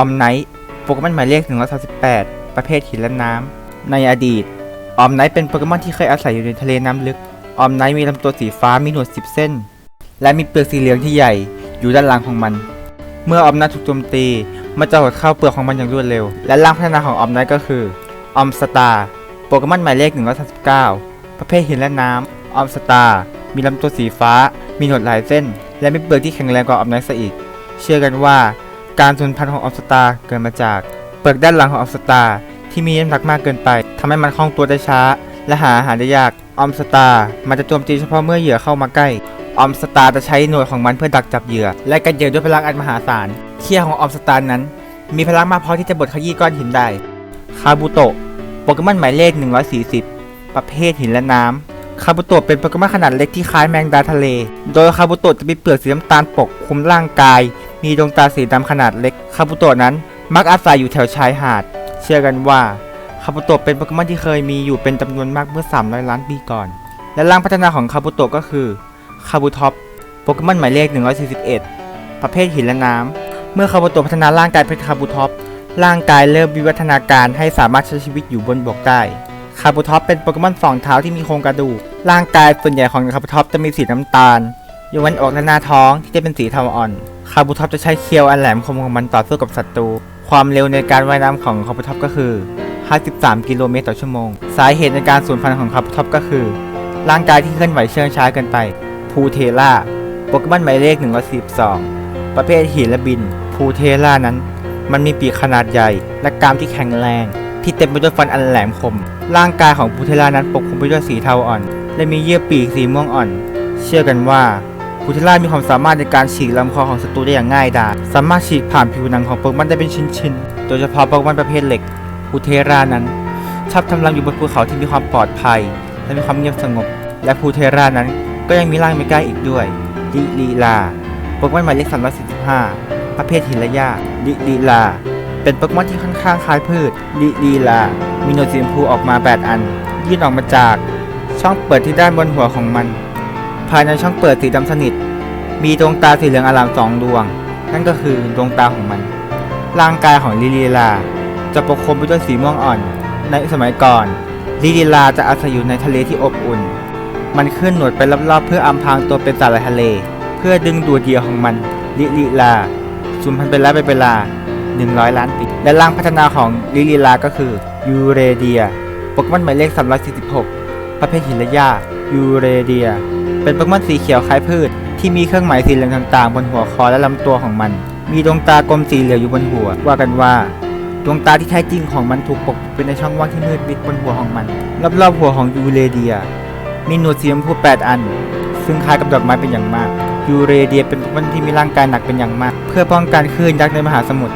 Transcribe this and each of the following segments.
อมไนท์โปเกมอนหมายเลข138 ประเภทหินและน้ำ ในอดีต ออมไนท์เป็นโปเกมอนที่เคยอาศัยอยู่ในทะเลน้ำลึก ออมไนท์มีลำตัวสีฟ้ามีหนวด 10 เส้น และมีเปลือกสีเหลืองที่ใหญ่อยู่ด้านหลังของมัน เมื่อออมไนท์ถูกโจมตี มันจะหดเข้าเปลือกของมันอย่างรวดเร็ว และร่างพัฒนาของออมไนท์ก็คือออมสตาร์โปเกมอนหมายเลข139 ประเภทหินและน้ำ ออมสตาร์มีลำตัวสีฟ้า มีหนวดหลายเส้น และมีเปลือกที่แข็งแรงกว่าออมไนท์ซะอีก เชื่อกันว่า การสูญพันธุ์ของออมสตาเกิดมาจาก เปลือกด้านหลังของออมสตาที่มีน้ำหนักมากเกินไปทำให้มันคล่องตัวได้ช้า และหาอาหารได้ยากออมสตามันจะโจมตีเฉพาะเมื่อเหยื่อเข้ามาใกล้ออมสตาจะใช้หน่วยของมันเพื่อดักจับเหยื่อ และกันเหยื่อด้วยพลังอันมหาศาลเขี้ยวของออมสตานั้น มีพลังมากพอที่จะบดขยี้ก้อนหินได้คาบุโตะโปเกมอนหมายเลข 140 ประเภทหินและน้ำคาบุโตะเป็นโปเกมอนขนาดเล็กที่คล้ายแมงดาทะเล โดยคาบุโตะจะมีเปลือกสีน้ำตาลปกคลุมร่างกาย มีดวงตาสีดำขนาดเล็กคาบุโตะนั้น มักอาศัยอยู่แถวชายหาด เชื่อกันว่าคาบุโตะเป็นโปเกมอนที่เคยมีอยู่เป็นจำนวนมากเมื่อ 300 ล้านปีก่อน และร่างพัฒนาของคาบุโตะก็คือคาบุท็อปโปเกมอนหมายเลข 141 ประเภทหินและน้ำ เมื่อคาบุโตะพัฒนาร่างกายเป็นคาบุท็อปร่างกายเริ่มวิวัฒนาการให้สามารถใช้ชีวิตอยู่บนบกได้คาบูท็อปเป็นโปเกมอนสองเท้าที่มีโครงกระดูก ร่างกายส่วนใหญ่ของคาบูท็อปจะมีสีน้ำตาลยกเว้นอกและหน้าท้องที่จะเป็นสีเทาอ่อน คาบูท็อปจะใช้เคียวอันแหลมคมของมันต่อสู้กับศัตรู ความเร็วในการว่ายน้ำของคาบูท็อปก็คือ 53 กิโลเมตรต่อชั่วโมง สาเหตุในการสูญพันธุ์ของคาบูท็อปก็คือ ร่างกายที่เคลื่อนไหวเชื่องช้าเกินไป พูเทล่า โปเกมอนหมายเลข 142 ประเภทหินและบิน พูเทล่านั้น มันมีปีกขนาดใหญ่ และกรามที่แข็งแรง ที่เต็มไปด้วยฟันอันแหลมคม ร่างกายของพูเทล่านั้นปกคลุมไปด้วยสีเทาอ่อน และมีเยื่อปีกสีม่วงอ่อน เชื่อกันว่า พูเทล่ามีความสามารถในการฉีกลำคอของศัตรูได้อย่างง่ายดายสามารถฉีกผ่านผิวหนังของโปเกมอนได้เป็นชิ้นๆ โดยเฉพาะโปเกมอนประเภทเหล็กพูเทล่านั้นชอบทำรังอยู่บนภูเขาที่มีความปลอดภัย และมีความเงียบสงบ และพูเทรานั้นก็ยังมีร่างไม่กล้าอีกด้วยลิลีลาโปเกมอนหมายเลข345 ประเภทหินและหญ้าลิลีลา เป็นโปเกมอนที่ค่อนข้างคล้ายพืชลิลีลา มีหนวดสีชมพูออกมา 8 อัน ยื่นออกมาจาก ช่องเปิดที่ด้านบนหัวของมันายในช่องเปิดสีดำสนิท มีดวงตาสีเหลืองอลามสองดวง นั่นก็คือดวงตาของมัน ร่างกายของลิลีลา จะปกคลุมไปด้วยสีม่วงอ่อน ในสมัยก่อนลิลิลาจะอาศัยอยู่ในทะเลที่อบอุ่น มันเคลื่อนหนวดไปรอบๆเพื่ออำพรางตัวเป็นสาหร่ายทะเล เพื่อดึงดูดเหยื่อของมันลิลิลาสูญพันธุ์ไปแล้วเป็นเวลา 100 ล้านปีและร่างพัฒนาของลิลิลาก็คือยูเรเดียโปเกมอนหมายเลข346ประเภทหินและหญ้ายูเรเดีย เป็นโปเกมอนสีเขียวคล้ายพืช ที่มีเครื่องหมายสีเหลืองต่างๆ บนหัวคอและลำตัวของมัน มีดวงตากลมสีเหลืองอยู่บนหัว ว่ากันว่า ดวงตาที่แท้จริงของมันถูกปกปิดเป็นในช่องว่างที่มืดมิดบนหัวของมัน รอบๆหัวของยูเรเดีย มีหนวดสีชมพู8อัน ซึ่งคล้ายกับดอกไม้เป็นอย่างมาก ยูเรเดียเป็นโปเกมอนที่มีร่างกายหนักเป็นอย่างมาก เพื่อป้องกันคลื่นยักษ์ในมหาสมุทร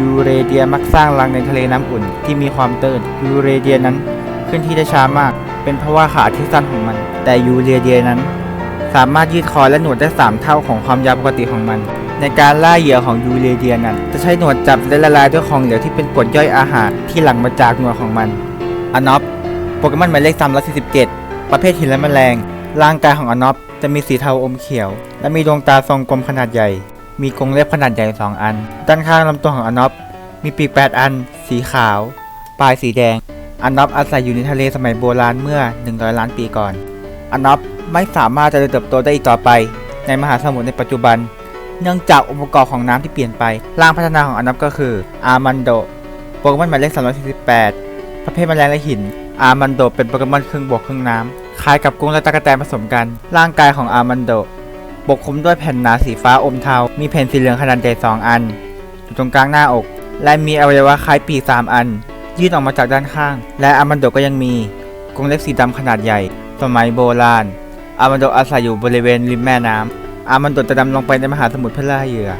ยูเรเดียมักสร้างรังในทะเลน้ำอุ่นที่มีความตื้น ยูเรเดียนั้นเคลื่อนที่ได้ช้ามาก เป็นเพราะว่าขาที่สั้นของมัน แต่ยูเรเดียนั้น สามารถยืดคอและหนวดได้ 3 เท่าของความยาวปกติของมัน ในการล่าเหยื่อของยูเรเดียนั้น จะใช้หนวดจับและละลายด้วยของเหลวที่เป็นกรดย่อยอาหารที่หลั่งมาจากหนวดของมันอนอฟโปเกมอนหมายเลข347 ประเภทหินและแมลง ร่างกายของอนอฟจะมีสีเทาอมเขียว และมีดวงตาทรงกลมขนาดใหญ่ มีกรงเล็บขนาดใหญ่ 2 อัน ด้านข้างลำตัวของอนอฟมีปีก 8 อัน สีขาว ปลายสีแดงอนอฟอาศัยอยู่ในทะเลสมัยโบราณเมื่อ 100 ล้านปีก่อนอนอฟ ไม่สามารถจริญเติบโตได้อีกต่อไป ในมหาสมุทรในปัจจุบัน เนื่องจากองค์ประกอบของน้ำที่เปลี่ยนไปร่างพัฒนาของอนอฟก็คืออาร์มันโดโปเกมอนหมายเลข348 ประเภทแมลงและหิน อาร์มันโดเป็นโปเกมอนครึ่งบกครึ่งน้ำคล้ายกับกุ้งและตะกแตนผสมกัน ร่างกายของอาร์มันโดปกคลุมด้วยแผ่นหนาสีฟ้าอมเทา มีแผ่นสีเหลืองขนาดใหญ่สองอัน อยู่ตรงกลางหน้าอก และมีอวัยวะคล้ายปีกสามอัน ยื่นออกมาจากด้านข้าง และอาร์มันโดก็ยังมีกรงเล็บสีดำขนาดใหญ่ สมัยโบราณ อามันโดอาศัยอยู่บริเวณริมแม่น้ำอามันโดจะดำลงไปในมหาสมุทรเพื่อล่าเหยื่อ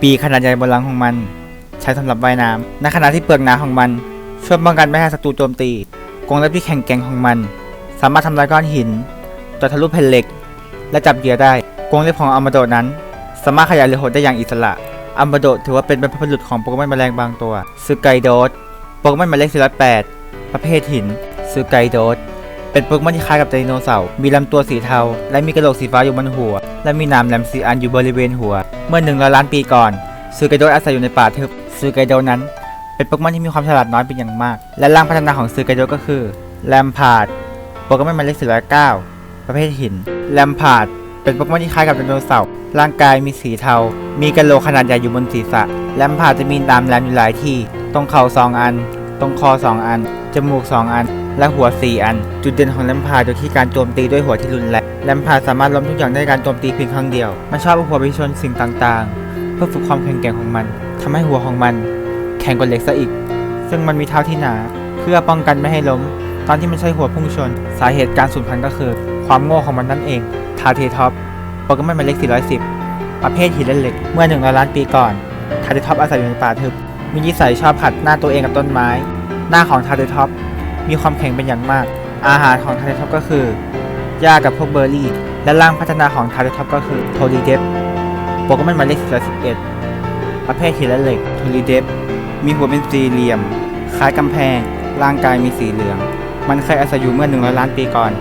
ปีขนาดใหญ่บนหลังของมัน ใช้สำหรับว่ายน้ำในขณะที่เปลือกหนาของมัน ช่วยป้องกันไม่ให้ศัตรูโจมตีกรงเล็บที่แข็งแกร่งของมัน สามารถทำลายก้อนหินเจาะทะลุแผ่นเหล็ก และจับเหยื่อได้กรงเล็บของอามาโดนั้น สามารถขยายหรือหดได้อย่างอิสระอามาโดถือว่าเป็นบรรพบุรุษของโปเกมอนแมลงบางตัวซึไกโดสโปเกมอนหมายเลข408ประเภทหินซึไกโดส เป็นโปเกมอนที่คล้ายกับไดโนเสาร์มีลำตัวสีเทา และมีกระโหลกสีฟ้าอยู่บนหัว และมีหนามแหลมสีอันอยู่บริเวณหัว เมื่อหนึ่งล้านปีก่อนซูไกโดอาศัยอยู่ในป่าทึบซูไกโดนั้น เป็นโปเกมอนที่มีความฉลาดน้อยเป็นอย่างมาก และร่างพัฒนาของซูไกโดก็คือแลมพาร์ดโปเกมอนหมายเลข409ประเภทหินแลมพาร์ดเป็นโปเกมอนที่คล้ายกับไดโนเสาร์ร่างกายมีสีเทา มีกระโหลกขนาดใหญ่อยู่บนศีรษะแลมพาร์ดจะมีดามแหลมอยู่หลายที่ ตรงเข่าสองอัน ตรงคอสองอัน จมูกสองอัน และหัวสี่อัน จุดเด่นของแลมพาร์ดอยู่ที่การโจมตีด้วยหัวที่รุนแรงแลมพาร์ดสามารถล้มทุกอย่างได้การโจมตีเพียงครั้งเดียวมันชอบเอาหัวไปชนสิ่งต่างๆ เพื่อฝึกความแข็งแกร่งของมันทำให้หัวของมัน แข็งกว่าเหล็กซะอีก ซึ่งมันมีเท้าที่หนา เพื่อป้องกันไม่ให้ล้ม ตอนที่มันใช้หัวพุ่งชน สาเหตุการสูญพันธุ์ก็คือ ความโง่ของมันนั่นเองทาเทท็อปโปเกมอนหมายเลข410 ประเภทหินและเหล็กเมื่อหนึ่งล้านปีก่อนทาเทท็อปอาศัยอยู่ในป่าทึบมีนิสัยชอบขัดหน้าตัวเองกับต้นไม้ หน้าของทาเทท็อป มีความแข็งเป็นอย่างมาก อาหารของทาเทท็อปก็คือหญ้ากับพวกเบอร์รี่ และร่างพัฒนาของทาเทท็อปก็คือโทรีเดฟโปเกมอนหมายเลข411ประเภทหินและเหล็กโทรีเดฟมีหัวเป็นสี่เหลี่ยม คล้ายกำแพง ร่างกายมีสีเหลือง มันเคยอาศัยอยู่เมื่อ 100 ล้านปีก่อน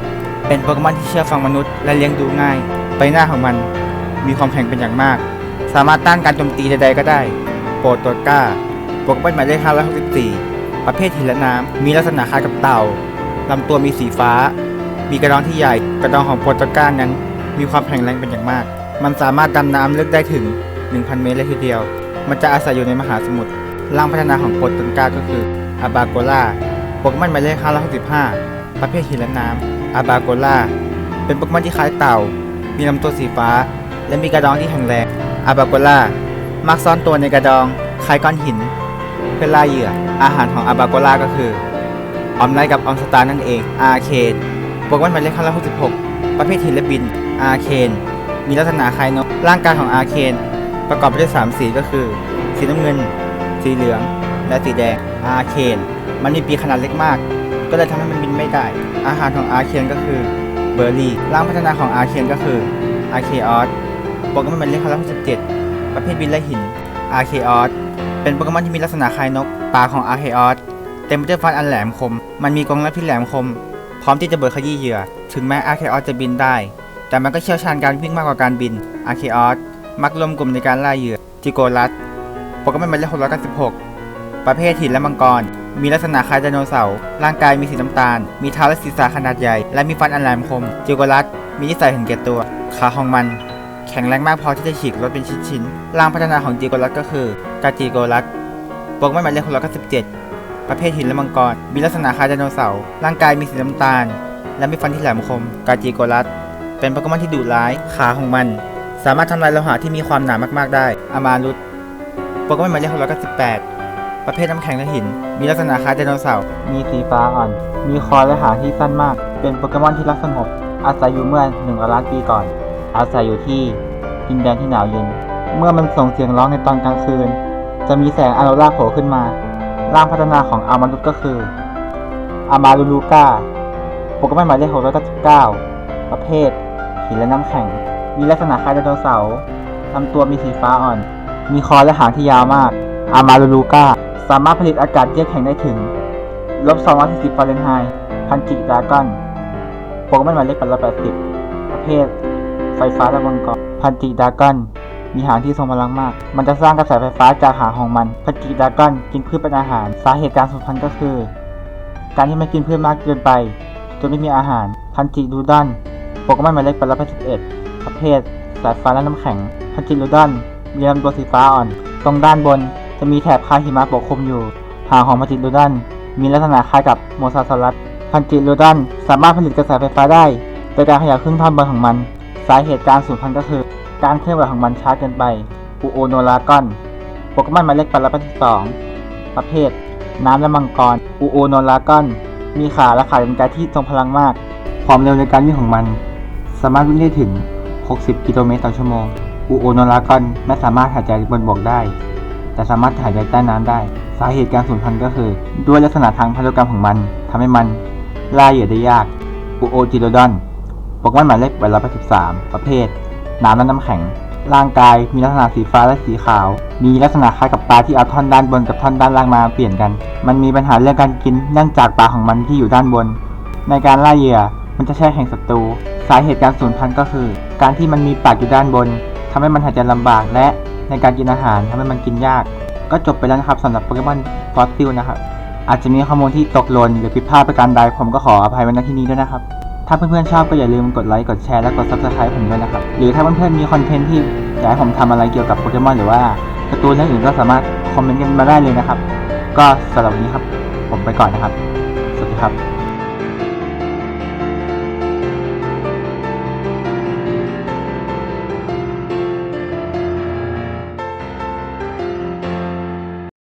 เป็นโปเกมอนที่เชื่อฟังมนุษย์และเลี้ยงดูง่าย ใบหน้าของมันมีความแข็งเป็นอย่างมาก สามารถต้านการโจมตีใดๆก็ได้ โปรโตก้า โปเกมอนหมายเลข564 ประเภทหินและน้ำมีลักษณะคล้ายกับเต่าลำตัวมีสีฟ้า มีกระดองที่ใหญ่ กระดองของโปรโตก้านั้น มีความแข็งแรงเป็นอย่างมาก มันสามารถดำน้ำลึกได้ถึง 1,000 เมตรเลยทีเดียว มันจะอาศัยอยู่ในมหาสมุทรร่างพัฒนาของโปรตนกาก็คืออาบาโกล่าโปเกมอนหมายเลข565 ประเภทหินและน้ำอาบาโกล่าเป็นโปเกมอนที่คล้ายเต่า มีลำตัวสีฟ้า และมีกระดองที่แข็งแรงอาบาโกล่ามักซ่อนตัวในกระดองคล้ายก้อนหิน เพื่อล่าเหยื่อ อาหารของอาบาโกล่าก็คือ ออมไลท์กับออมสตาร์นั่นเอง อาเคนโปเกมอนหมายเลข566 ประเภทหินและบิน อาเคนมีลักษณะคล้ายนก ร่างกายของอาเคนประกอบไปด้วยสามสีก็คือ สีน้ำเงิน สีเหลือง และสีแดง อาเคนมันมีปีกขนาดเล็กมาก ก็เลยทำให้มันบินไม่ได้ อาหารของอาเคนก็คือเบอร์รี่ ร่างพัฒนาของอาเคนก็คืออาเคออสโปเกมอนหมายเลข567 ประเภทบินและหินอาเคออส เป็นโปเกมอนที่มีลักษณะคล้ายนกปากของอาร์เคออสเต็มไปด้วยฟันอันแหลมคม มันมีกรงเล็บที่แหลมคม พร้อมที่จะเบิดขยี้เหยื่อ ถึงแม้อาร์เคออสจะบินได้ แต่มันก็เชี่ยวชาญการวิ่งมากกว่าการบินอาร์เคออสมักรวมกลุ่มในการล่าเหยื่อจิโกรัสโปเกมอนหมายเลข696 ประเภทหินและมังกร มีลักษณะคล้ายไดโนเสาร์ร่างกายมีสีน้ำตาล มีเท้าและศีรษะขนาดใหญ่ และมีฟันอันแหลมคมจิโกรัสมีนิสัยเห็นแก่ตัว ขาของมัน แข็งแรงมากพอที่จะฉีกรถเป็นชิ้นๆร่างพัฒนาของจิโกรัสก็คือ กาจิโกรัสโปเกมอนหมายเลข697 ประเภทหินและมังกร มีลักษณะคล้ายไดโนเสาร์ ร่างกายมีสีน้ำตาล และมีฟันที่แหลมคม กาจิโกรัสเป็นโปเกมอนที่ดุร้าย ขาของมัน สามารถทำลายโลหะที่มีความหนามากๆ ได้ อามารุตโปเกมอนหมายเลข698 ประเภทน้ำแข็งและหิน มีลักษณะคล้ายไดโนเสาร์ มีสีฟ้าอ่อน มีคอและหางที่สั้นมาก เป็นโปเกมอนที่รักสงบ อาศัยอยู่เมื่อ1ล้านปีก่อน อาศัยอยู่ที่ดินแดนที่หนาวเย็น เมื่อมันส่งเสียงร้องในตอนกลางคืน จะมีแสงอโรราโผล่ขึ้นมา ร่างพัฒนาของอามารุตก็คือ อามารูลูก้าโปเกมอนหมายเลข699 ประเภท หินและน้ำแข็ง มีลักษณะคล้ายไดโนเสาร์ลำตัวมีสีฟ้าอ่อน มีคอและหางที่ยาวมาก อามารูลูก้าสามารถผลิตอากาศเยือกแข็งได้ถึงลบ240ฟาเรนไฮต์พันจิดากอนโปเกมอนหมายเลข880 ประเภท ไฟฟ้าและมังกรพันจิดากอน มีหางที่ทรงพลังมาก มันจะสร้างกระแสไฟฟ้าจากหางของมันพันจิดากอนกินพืชเป็นอาหาร สาเหตุการสูญพันธุ์ก็คือ การที่มันกินพืชมากเกินไป จนไม่มีอาหาร พันจิดูดอนโปเกมอนหมายเลข881ประเภท สายฟ้าและน้ำแข็ง พันจิลูดอนมีลำตัวสีฟ้าอ่อน ตรงด้านบนจะมีแถบคล้ายหิมะปกคลุมอยู่ หางของพันจิลูดอนมีลักษณะคล้ายกับโมซาซอรัสพันจิลูดอนสามารถผลิตกระแสไฟฟ้าได้ โดยการขยับครึ่งท่อนบนของมัน สาเหตุการสูญพันธุ์ก็คือ การเคลื่อนไหวของมันช้าเกินไปอูโอโนลากอนโปเกมอนหมายเลข882ประเภท น้ำและมังกรอูโอโนลากอนมีขาและขาเป็นกายที่ทรงพลังมาก ความเร็วในการวิ่งของมัน สามารถวิ่งได้ถึง 60 กิโลเมตรต่อชั่วโมงอูโอโนลากอนไม่สามารถหายใจบนบกได้ แต่สามารถหายใจใต้น้ำได้ สาเหตุการสูญพันธุ์ก็คือ ด้วยลักษณะทางพันธุกรรมของมันทำให้มันล่าเหยื่อได้ยากอูโอจิโรดอนโปเกมอนหมายเลข883ประเภท น้ำและน้ำแข็ง ร่างกายมีลักษณะสีฟ้าและสีขาว มีลักษณะคล้ายกับปลาที่เอาท่อนด้านบนกับท่อนด้านล่างมาเปลี่ยนกัน มันมีปัญหาเรื่องการกินเนื่องจากปาของมันที่อยู่ด้านบน ในการล่าเหยื่อมันจะแช่แข็งศัตรู สาเหตุการสูญพันธุ์ก็คือ การที่มันมีปากอยู่ด้านบนทำให้มันหายใจลำบากและในการกินอาหารทำให้มันกินยาก ก็จบไปแล้วนะครับสำหรับโปเกมอนฟอสซิลนะครับอาจจะมีข้อมูลที่ตกหล่นหรือผิดพลาดประการใดผมก็ขออภัยไว้ณที่นี้ด้วยนะครับ ถ้าเพื่อนๆชอบก็อย่าลืมกดไลค์ กดแชร์ และกด subscribe ผมด้วยนะครับ หรือถ้าเพื่อนๆมีคอนเทนต์ที่อยากให้ผมทำอะไรเกี่ยวกับโปเกมอนหรือว่าการ์ตูนเรื่องอื่นก็สามารถคอมเมนต์กันมาได้เลยนะครับ ก็สำหรับวันนี้ครับ ผมไปก่อนนะครับ สวัสดีครับ